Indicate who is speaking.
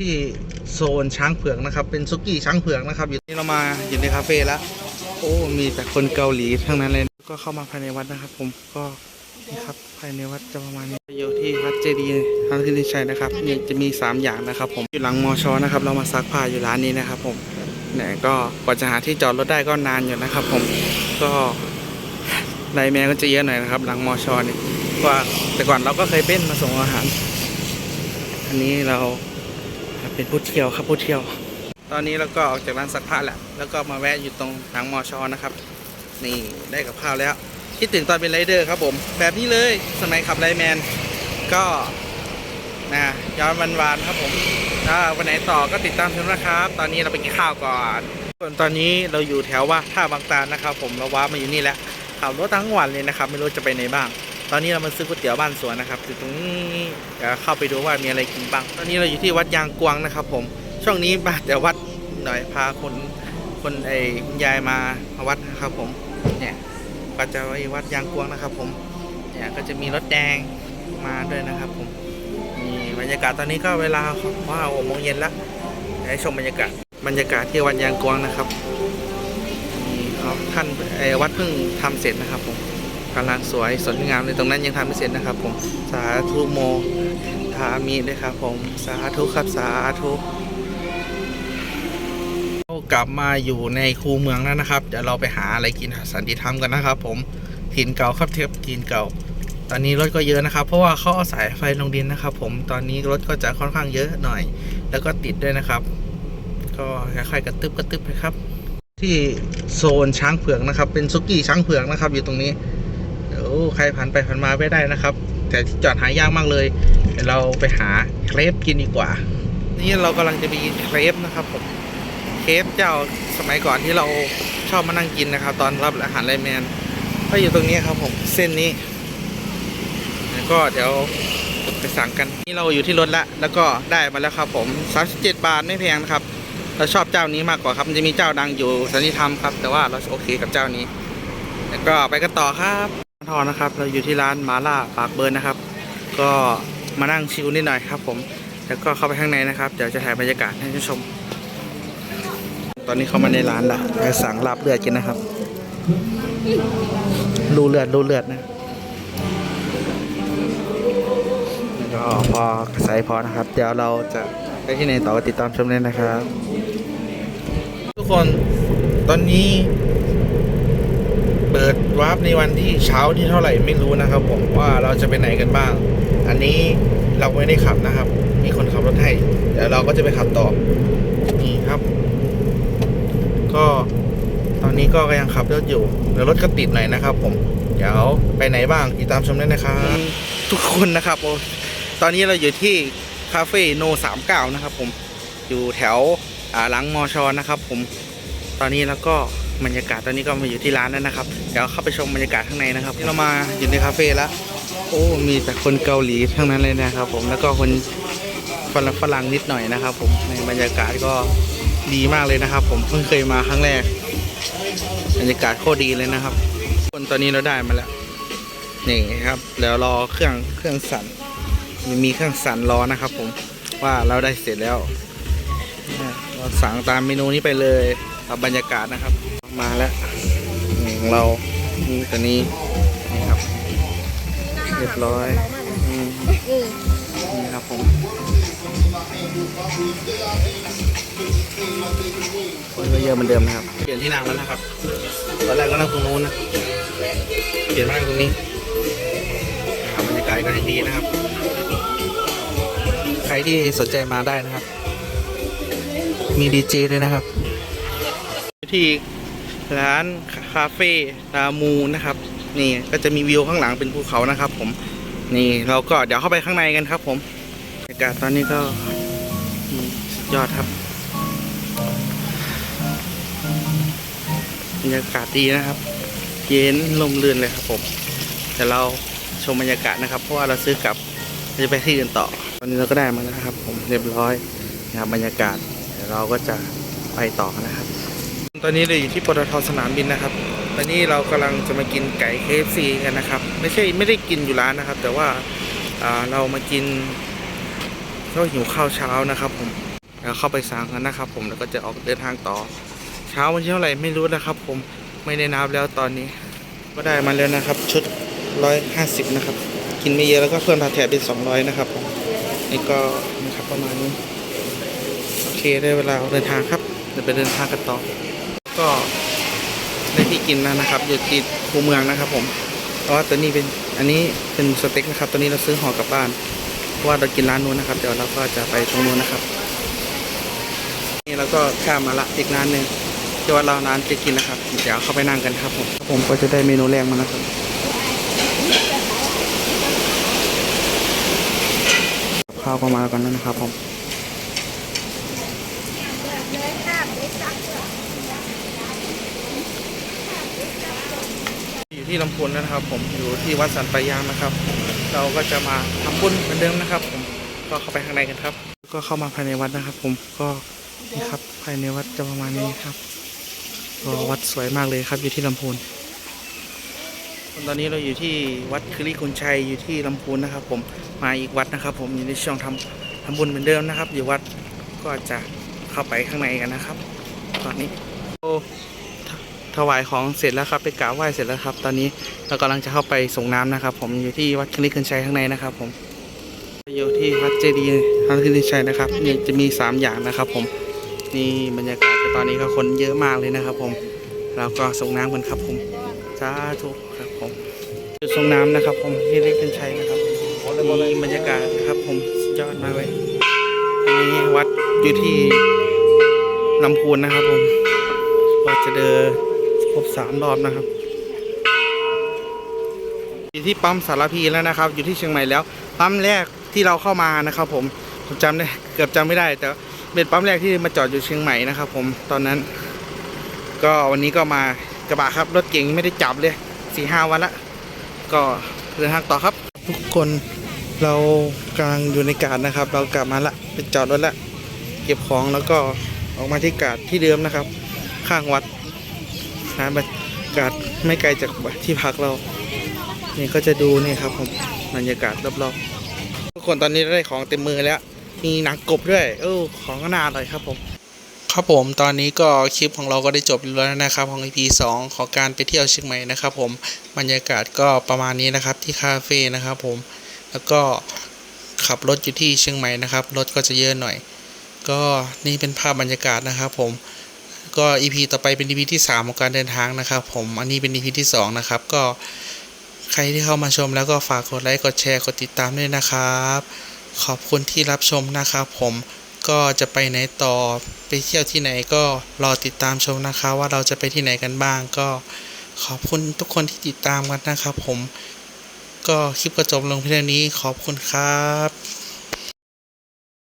Speaker 1: ที่โซนช้างเผือกนะครับ เป็นซุกี้ช้างเผือกนะครับอยู่นี่เรามาอยู่ในคาเฟ่แล้วโอ้มีแต่คนเกาหลีทั้งนั้นเลยก็เข้ามาภายในวัดนะครับ ผมก็นี่ครับภายในวัดจะประมาณนี้อยู่ที่วัดเจดีย์ทางที่นิชัยนะครับนี่จะมี 3 อย่างนะครับ ผมอยู่หลังมอชอนะครับ เรามาซักผ้าอยู่ร้านนี้นะครับ ผมเนี่ยก็กว่าจะหาที่จอดรถได้ก็นานอยู่นะครับ ผมก็ไลน์แมนก็จะเยอะหน่อยนะครับ หลังมอชอนี่ว่าแต่ก่อนเราก็เคยเป็นมาส่งอาหาร อันนี้เรา เป็นผู้เที่ยวครับผู้เที่ยว ตอนนี้เราก็ออกจากร้านซักผ้าแหละแล้วก็มาแวะอยู่ตรงหลังมอชอนะครับ นี่ได้กับข้าวแล้วคิดถึงตอนเป็นไรเดอร์ครับผม แบบนี้เลยสมัยขับไลน์แมนก็นะย้อนวันวานครับผมถ้าวันไหนต่อก็ติดตามชมนะครับ ตอนนี้เราไปกินข้าวก่อนส่วนตอนนี้เราอยู่แถวว่าท่าบางตานะครับ ผมเราว้ามาอยู่นี่แหละขับรถทั้งวันเลยนะครับ ไม่รู้จะไปไหนบ้าง อนนี้เรามาซื้อก๋วยเตี๋ยวบ้านสวนนะครับอยู่ตรงนี้เดี๋ยวเข้าไปดูว่ามีอะไรกินบ้าง ตอนนี้เราอยู่ที่วัดยางกวางนะครับ ผม ช่วงนี้มาแต่วัดหน่อยพาคนคนไอ้คุณยายมามาวัดนะครับ ผม เนี่ยก็จะไปวัดยางกวางนะครับ ผม เนี่ยก็จะมีรถแดงมาด้วยนะครับ ผมนี่บรรยากาศตอนนี้ก็เวลาว่าหกโมงเย็นละให้ชมบรรยากาศบรรยากาศที่วัดยางกวางนะครับนี่ครับท่านไอ้วัดเพิ่งทำเสร็จนะครับ ผม กำลังสวยสวยงามเลยตรงนั้นยังทำไม่เสร็จนะครับ ผมสาธุโมทามีด้วยครับ ผมสาธุครับสาธุกลับมาอยู่ในคูเมืองแล้วนะครับเดี๋ยวเราไปหาอะไรกินหาสันติธรรมกันนะครับ ผมถิ่นเก่าครับเทียบถิ่นเก่า ตอนนี้รถก็เยอะนะครับ เพราะว่าเขาเอาสายไฟลงดินนะครับ ผมตอนนี้รถก็จะค่อนข้างเยอะหน่อย แล้วก็ติดด้วยนะครับ ก็ค่อยๆกระตึบกระตึบไปครับ ที่โซนช้างเผือกนะครับ เป็นซุกี้ช้างเผือกนะครับ อยู่ตรงนี้ ใครผ่านไปผ่านมาไม่ได้นะครับ แต่จอดหายากมากเลยเดี๋ยวเราไปหาเครปกินดีกว่า นี่เรากำลังจะไปกินเครปนะครับผมเครปเจ้าสมัยก่อนที่เราชอบมานั่งกินนะครับ ตอนรับอาหารไลแมนก็อยู่ตรงนี้ครับผมเส้นนี้แล้วก็เดี๋ยวไปสั่งกันนี่เราอยู่ที่รถแล้วแล้วก็ได้มาแล้วครับผม37บาทไม่แพงนะครับเราชอบเจ้านี้มากกว่าครับมันจะมีเจ้าดังอยู่สันนิธรรมครับ แต่ว่าเราโอเคกับเจ้านี้ แล้วก็ไปกันต่อครับ ทอนะครับ เราอยู่ที่ร้านมาล่าปากเบิร์นนะครับ ก็มานั่งชิลนิดหน่อยครับ ผมแล้วก็เข้าไปข้างในนะครับ เดี๋ยวจะถ่ายบรรยากาศให้ท่านชม ตอนนี้เข้ามาในร้านละไปสั่งลาบเลือดกินนะครับรูเลือดรูเลือดนะก็พอใส่พอนะครับ เดี๋ยวเราจะไปที่ไหนต่อติดตามชมเลยนะครับ ทุกคนตอนนี้ เปิดวาร์ปในวันที่เช้าที่เท่าไหร่ไม่รู้นะครับผมว่าเราจะไปไหนกันบ้าง อันนี้เราไม่ได้ขับนะครับ มีคนขับรถให้เดี๋ยวเราก็จะไปขับต่อนี่ครับ ก็ตอนนี้ก็ยังขับรถอยู่เดี๋ยวรถก็ติดหน่อยนะครับ ผมเดี๋ยวไปไหนบ้างติดตามชมได้นะครับทุกคนนะครับโอ้ตอนนี้เราอยู่ที่คาเฟ่โนสามเก้านะครับ ผมอยู่แถวหลังมอชอนะครับ ผมตอนนี้แล้วก็ บรรยากาศตอนนี้ก็มาอยู่ที่ร้านแล้วนะครับ เดี๋ยวเข้าไปชมบรรยากาศข้างในนะครับที่เรามาอยู่ในคาเฟ่แล้ว โอ้ มีแต่คนเกาหลีทั้งนั้นเลยนะครับ ผม แล้วก็คนฝรั่งฝรั่งนิดหน่อยนะครับ ผม ในบรรยากาศก็ดีมากเลยนะครับ ผม เพิ่งเคยมาครั้งแรก บรรยากาศโคตรดีเลยนะครับ คนตอนนี้เราได้มาแล้ว นี่ครับ แล้วรอเครื่องเครื่องสั่น มีเครื่องสั่นรอนะครับ ผม ว่าเราได้เสร็จแล้วเนี่ยเราสั่งตามเมนูนี้ไปเลยกับบรรยากาศนะครับ มาแล้วนี่ของเรานี่ตัวนี้นี่ครับ เรียบร้อยอืมนี่ครับผมคนก็เยอะเหมือนเดิมนะครับ เปลี่ยนที่นั่งแล้วนะครับ ตอนแรกก็นั่งตรงนู้นนะ เปลี่ยนมานั่งตรงนี้นะครับบรรยากาศก็ยังดีนะครับ ใครที่สนใจมาได้นะครับ มีดีเจด้วยนะครับ ที่ ร้านคาเฟ่ตามูนะครับ นี่ก็จะมีวิวข้างหลังเป็นภูเขานะครับ ผม นี่เราก็เดี๋ยวเข้าไปข้างในกันครับ ผมบรรยากาศตอนนี้ก็สุดยอดครับบรรยากาศดีนะครับ เย็นลมลื่นเลยครับ ผมเดี๋ยวเราชมบรรยากาศนะครับ เพราะว่าเราซื้อกลับจะไปที่อื่นต่อ ตอนนี้เราก็ได้มาแล้วครับ ผมเรียบร้อยนะครับบรรยากาศเดี๋ยวเราก็จะไปต่อนะครับ ตอนนี้เราอยู่ที่ปตทสนามบินนะครับ ตอนนี้เรากำลังจะมากินไก่ KFC กันนะครับ ไม่ใช่ไม่ได้กินอยู่ร้านนะครับ แต่ว่าเรามากินก็หิวข้าวเช้านะครับ ผมแล้วเข้าไปสั่งกันนะครับ ผมแล้วก็จะออกเดินทางต่อ เช้าวันที่เท่าไหร่ไม่รู้นะครับ ผมไม่ได้นับแล้วตอนนี้ ก็ได้มาแล้วนะครับ ชุดร้อยห้าสิบนะครับ กินไม่เยอะแล้วก็เพื่อนพาแถบเป็นสองร้อยนะครับผมนี่ก็นะครับประมาณนี้โอเคได้เวลาเดินทางครับเดี๋ยวไปเดินทางกันต่อ ก็ได้ที่กินแล้วนะครับ อยู่ติดคูเมืองนะครับ ผมเพราะว่าตัวนี้เป็นอันนี้เป็นสเต็กนะครับ ตัวนี้เราซื้อห่อกลับบ้านเพราะว่าเรากินร้านนู้นนะครับ เดี๋ยวเราก็จะไปตรงนู้นนะครับ นี่เราก็ข้ามมาละอีกร้านหนึ่งที่ว่าเราร้านจะกินนะครับ เดี๋ยวเข้าไปนั่งกันครับ ผมผมก็จะได้เมนูแรกมานะครับข้าวก็มาก่อนแล้วนะครับผม อยู่ที่ลำพูนนะครับ ผมอยู่ที่วัดสันปะยางนะครับ เราก็จะมาทำบุญเหมือนเดิมนะครับ ผมก็เข้าไปข้างในกันครับ ก็เข้ามาภายในวัดนะครับ ผมก็นี่ครับภายในวัดจะประมาณนี้ครับก็วัดสวยมากเลยครับ อยู่ที่ลำพูนตอนนี้เราอยู่ที่วัดคริคุณชัยอยู่ที่ลำพูนนะครับ ผมมาอีกวัดนะครับ ผมอยู่ในช่วงทำทำบุญเหมือนเดิมนะครับ อยู่วัดก็จะเข้าไปข้างในกันนะครับ ตอนนี้โอ้ ถวายของเสร็จแล้วครับไปกราบไหว้เสร็จแล้วครับ ตอนนี้เรากำลังจะเข้าไปส่งน้ำนะครับ ผมอยู่ที่วัดคริคุณชัยข้างในนะครับ ผมอยู่ที่วัดเจดีย์พระพิณชัยนะครับนี่จะมีสามอย่างนะครับ ผมนี่บรรยากาศตอนนี้ก็คนเยอะมากเลยนะครับ ผมเราก็ส่งน้ำกันครับ ผมสาธุครับผมจุดส่งน้ำนะครับ ผมที่เล็กเป็นชัยนะครับนี่บรรยากาศนะครับ ผมยอดมากเลยอันนี้วัดอยู่ที่ลำพูนนะครับผมว่าจะเดิน ครบสามรอบนะครับอยู่ที่ปั๊มสารพีแล้วนะครับ อยู่ที่เชียงใหม่แล้ว ปั๊มแรกที่เราเข้ามานะครับ ผมผมจำได้เกือบจำไม่ได้ แต่เป็นปั๊มแรกที่มาจอดอยู่เชียงใหม่นะครับ ผมตอนนั้น ก็วันนี้ก็มากระบะครับรถเก่งไม่ได้จับเลยสี่ห้าวันละก็เดินทางต่อครับ ทุกคนเรากำลังอยู่ในกาดนะครับ เรากลับมาละไปจอดรถละ เก็บของแล้วก็ออกมาที่กาดที่เดิมนะครับ ข้างวัด นะบรรยากาศไม่ไกลจากที่พักเรา นี่ก็จะดูนี่ครับผมบรรยากาศรอบๆทุกคนตอนนี้ได้ของเต็มมือแล้ว มีหนังกบด้วย เออของก็น่าอร่อยครับผม ครับผมตอนนี้ก็คลิปของเราก็ได้จบแล้วนะครับของ EP 2ของการไปเที่ยวเชียงใหม่นะครับ ผมบรรยากาศก็ประมาณนี้นะครับที่คาเฟ่นะครับผมแล้วก็ขับรถอยู่ที่เชียงใหม่นะครับรถก็จะเยอะหน่อย ก็นี่เป็นภาพบรรยากาศนะครับผม ก็ EP ต่อไปเป็น EP ที่สามของการเดินทางนะครับ ผมอันนี้เป็น EP ที่สองนะครับ ก็ใครที่เข้ามาชมแล้วก็ฝากกดไลค์กดแชร์กดติดตามด้วยนะครับ ขอบคุณที่รับชมนะครับผมก็จะไปไหนต่อไปเที่ยวที่ไหนก็รอติดตามชมนะคะ ว่าเราจะไปที่ไหนกันบ้าง ก็ขอบคุณทุกคนที่ติดตามกันนะครับผมก็คลิปก็จบลงเพียงเท่านี้ขอบคุณครับ